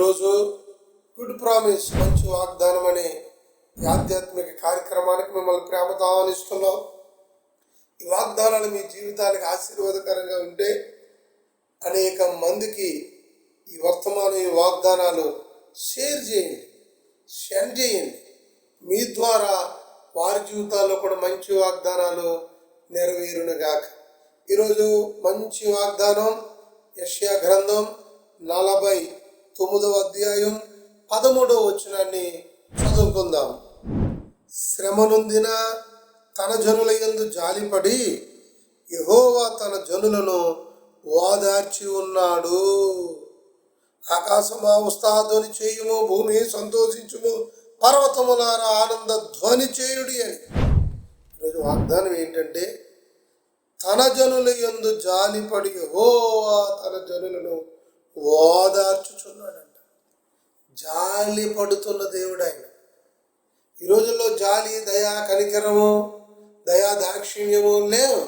ఈరోజు good promise మంచి వాగ్దానం అనే ఆధ్యాత్మిక కార్యక్రమానికి మిమ్మల్ని ప్రేమతో ఆహ్వానిస్తున్నాం. ఈ వాగ్దానాలు మీ జీవితానికి ఆశీర్వాదకరంగా ఉంటే అనేక మందికి ఈ వర్తమానం ఈ వాగ్దానాలు షేర్ చేయండి సెండ్ చేయండి. మీ ద్వారా వారి జీవితాల్లో కూడా మంచి వాగ్దానాలు నెరవేరునుగాక. ఈరోజు మంచి వాగ్దానం యష్యా గ్రంథం నలభై తొమ్మిదవ అధ్యాయం పదమూడవ వచనాన్ని చదువుకుందాం. శ్రమనొందిన తన జనుల యందు జాలిపడి యహోవా తన జనులను ఓదార్చి ఉన్నాడు. ఆకాశమా ఉస్తాధ్వని చేయుము భూమి సంతోషించుము పర్వతములార ఆనంద ధ్వని చేయుడి అని. ఈరోజు వాగ్దానం ఏంటంటే తన జనుల యందు జాలిపడి యహోవా తన జనులను ఓదార్చుచున్నాడంట. జాలి పడుతున్న దేవుడు ఆయన ఈ రోజుల్లో జాలి దయా కనికరము దయా దాక్షిణ్యము లేవు.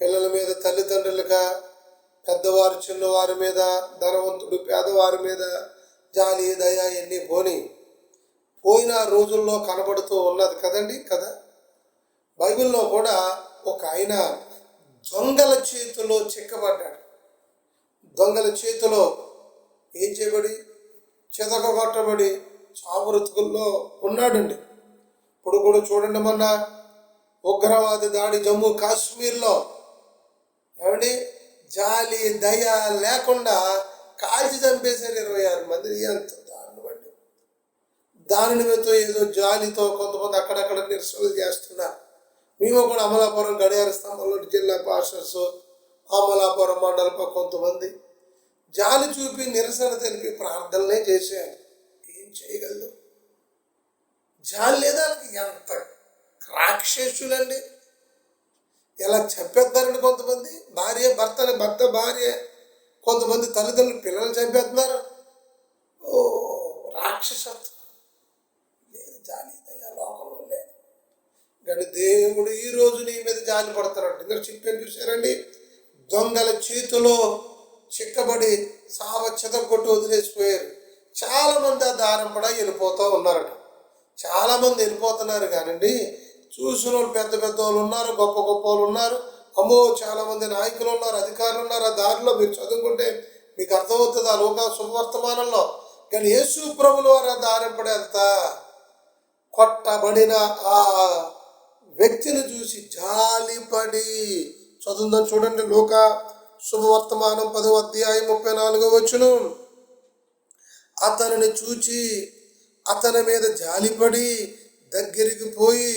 పిల్లల మీద తల్లిదండ్రులుగా పెద్దవారు చిన్నవారి మీద ధనవంతుడు పేదవారి మీద జాలి దయ ఎన్ని పోని. పోయిన రోజుల్లో కనబడుతూ ఉన్నది కదండి కదా? బైబిల్లో కూడా ఒక ఆయన దొంగల చేతిలో చిక్కబడ్డాడు. దొంగల చేతిలో ఏం చేయబడి చెదగొట్టబడి చావురతుకుల్లో ఉన్నాడండి. ఇప్పుడు కూడా చూడండి మొన్న ఉగ్రవాద దాడి జమ్మూ కాశ్మీర్లో. ఏమండి? జాలి దయ లేకుండా కాల్చి చంపేశారు ఇరవై ఆరు మంది. ఎంత దారుణమండి దాని నిమిత్తం ఏదో జాలితో కొంతమంది అక్కడక్కడ నిరసనలు చేస్తున్నారు. మేము కూడా అమలాపురం గడియార స్తంభంలో జిల్లా పాస్టర్స్ అమలాపురం మండలపై కొంతమంది జాలి చూపి నిరసన తెలిపి ప్రార్థనలే చేశాను ఏం చేయగలదు? జాలి లేదా వాళ్ళకి ఎంత రాక్షసులండి ఎలా చంపేస్తారండి కొంతమంది? భార్య భర్తని భర్త భార్య కొంతమంది తల్లిదండ్రులు పిల్లలు చంపేస్తున్నారు. ఓ రాక్షసత్వం. లేదు జాలి లోకంలో లేదు. కానీ దేవుడు ఈ రోజు నీ మీద జాలి పడతారంట ఇందులో చెప్పాను చూసారండి? దొంగల చేతిలో చిక్కబడి సావ కొట్టి వదిలేసిపోయారు. చాలామంది ఆ దారం కూడా వెళ్ళిపోతూ ఉన్నారట. చాలామంది వెళ్ళిపోతున్నారు కానండి. చూసిన వాళ్ళు పెద్ద పెద్ద వాళ్ళు ఉన్నారు గొప్ప గొప్ప వాళ్ళు ఉన్నారు. అమ్మో చాలామంది నాయకులు ఉన్నారు అధికారులు ఉన్నారు. ఆ దారిలో మీరు చదువుకుంటే మీకు అర్థమవుతుంది ఆ లోక శుభవర్తమానంలో కానీ యేసు ప్రభులు వారు ఆ దారి పడేంత కొట్టబడిన ఆ వ్యక్తిని చూసి జాలిపడి చదువుందని చూడండి లోక శుభవర్తమానం పదవ అధ్యాయం ముప్పై నాలుగో వచ్చును అతనిని చూచి అతని మీద జాలిపడి దగ్గరికి పోయి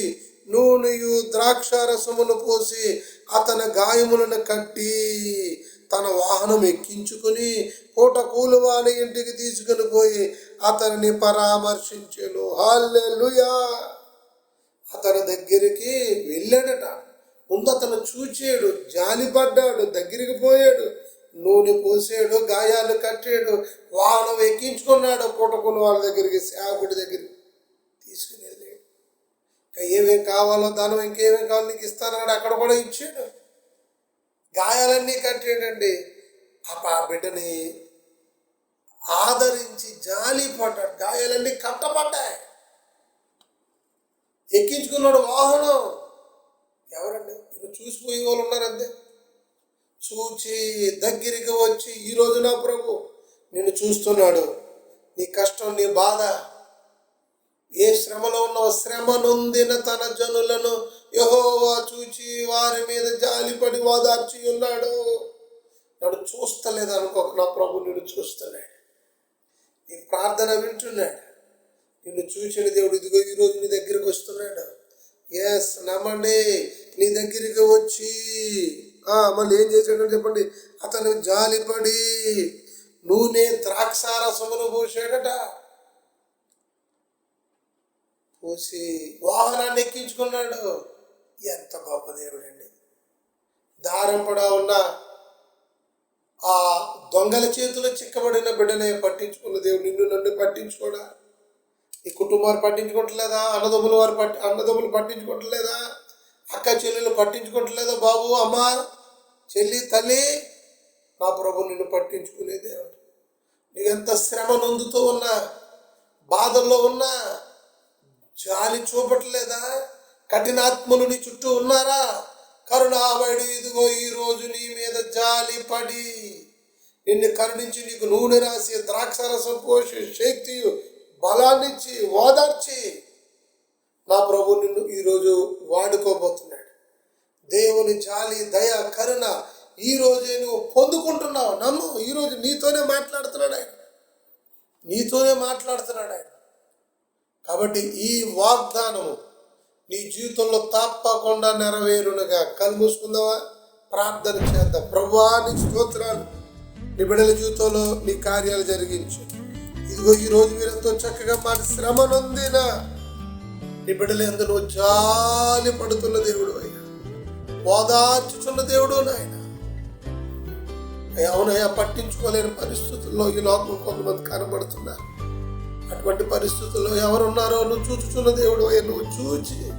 నూనెయు ద్రాక్ష రసమును పోసి అతని గాయములను కట్టి తన వాహనం ఎక్కించుకుని పూట కూలువాని ఇంటికి తీసుకుని పోయి అతనిని పరామర్శించెను. హాల్లెలూయా! అతని దగ్గరికి వెళ్ళాడట. ముందు అతను చూచాడు జాలిపడ్డాడు దగ్గరికి పోయాడు నూనె పోసాడు గాయాలు కట్టాడు వాహనం ఎక్కించుకున్నాడు పూటకున్న వాళ్ళ దగ్గరికి సేవకుడి దగ్గరికి తీసుకుని వెళ్ళాడు. ఇంకా ఏమేం కావాలో ధనం ఇంకేమేం కావాలో నీకు ఇస్తానన్నాడు అక్కడ కూడా ఇచ్చాడు. గాయాలన్నీ కట్టాడండి. ఆ పా బిడ్డని ఆదరించి జాలి పడ్డాడు గాయాలన్నీ కట్టబడ్డాయి. ఎక్కించుకున్నాడు వాహనం. ఎవరండి? ఈరోజు చూసిపోయే వాళ్ళు ఉన్నారంతే. చూచి దగ్గరికి వచ్చి ఈరోజు నా ప్రభు నిన్ను చూస్తున్నాడు. నీ కష్టం నీ బాధ. ఏ శ్రమలో ఉన్నావు శ్రమ నొందిన తన జనులను యహోవా చూచి వారి మీద జాలిపడి వాదార్చి ఉన్నాడు. నన్ను చూస్తలేదు అనుకో నా ప్రభు నిన్ను చూస్తున్నాడు. నీ ప్రార్థన వింటున్నాడు. నిన్ను చూసిన దేవుడు ఇదిగో ఈరోజు నీ దగ్గరికి వస్తున్నాడు. ఎస్ నమ్మండి. నీ దగ్గరికి వచ్చి. ఆ, మళ్ళీ ఏం చేశాడో చెప్పండి. అతను జాలిపడి నూనె ద్రాక్షారసమును పోసాడట పోసి వాహనాన్ని ఎక్కించుకున్నాడు. ఎంత గొప్ప దేవుడండి. దారం కూడా ఉన్న ఆ దొంగల చేతిలో చిక్కబడిన బిడ్డనే పట్టించుకున్న దేవుడు నిన్ను నన్ను పట్టించుకోడా? ఈ కుటుంబం వారు పట్టించుకోవట్లేదా అన్నదమ్ముల వారు పట్టి అన్నదమ్ములు పట్టించుకోవట్లేదా అక్క చెల్లెలు పట్టించుకోవట్లేదా బాబు అమ్మ చెల్లి తల్లి? నా ప్రభు నిన్ను పట్టించుకునే దేవుడు. నీకు శ్రమ నొందుతూ ఉన్నా బాధల్లో ఉన్నా జాలి చూపట్లేదా? కఠినాత్మలు నీ చుట్టూ ఉన్నారా? కరుణామయుడు ఇదిగో ఈ రోజు నీ మీద జాలి పడి నిన్ను కరుణించి నీకు నూనె రాసి ద్రాక్షరసం పోషి శక్తి బలాన్నిచ్చి ఓదార్చి నా ప్రభు నిన్ను ఈరోజు వాడుకోబోతున్నాడు. దేవుని జాలి దయ కరుణ ఈ రోజే నువ్వు పొందుకుంటున్నావు. నమ్ము ఈరోజు నీతోనే మాట్లాడుతున్నాడు ఆయన. నీతోనే మాట్లాడుతున్నాడు ఆయన. కాబట్టి ఈ వాగ్దానము నీ జీవితంలో తప్పకుండా నెరవేరునుగా. కళ్ళు ప్రార్థన చేద్దాం. ప్రభువా నీ స్తోత్రాలు. నీ బిడ్డల జీవితంలో నీ కార్యాలు జరిగించు. ఇదిగో ఈ రోజు మీరు ఎంతో చక్కగా మాట శ్రమ నొందిన నీ బిడ్డలు జాలి పడుతున్న దేవుడు అయినా ఓదార్చుతున్న దేవుడు నాయన. అవునయ్యా పట్టించుకోలేని పరిస్థితుల్లో ఈ లోకం కొంతమంది కనబడుతున్నారు. అటువంటి పరిస్థితుల్లో ఎవరున్నారో నువ్వు చూచుచున్న దేవుడు అయ్యా నువ్వు చూచి.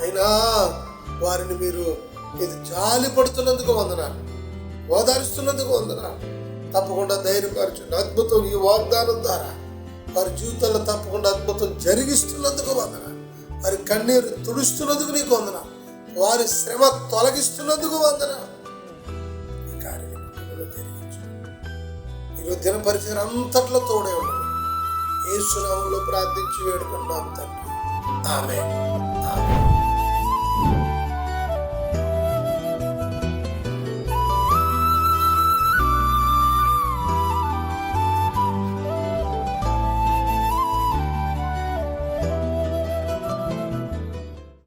అయినా వారిని మీరు ఇది జాలి పడుతున్నందుకు వందనాలు. ఓదారుస్తున్నందుకు వందనాలు. తప్పకుండా ధైర్యపరచున్న అద్భుతం ఈ వాగ్దానం ద్వారా. వారి జీవితంలో తప్పకుండా అద్భుతం జరిగిస్తున్నందుకు వందన. వారి కన్నీరు తుడుస్తున్నందుకు నీకు వందన. వారి శ్రమ తొలగిస్తున్నందుకు వందన. ఈ కార్యక్రమంలో జరిగించు. ఈరోజు దిన పరిచయం అంతట్లో తోడే ఉండదు ఏ సునామంలో ప్రార్థించి వేడుకుంటాం తండ్రి. ఆమె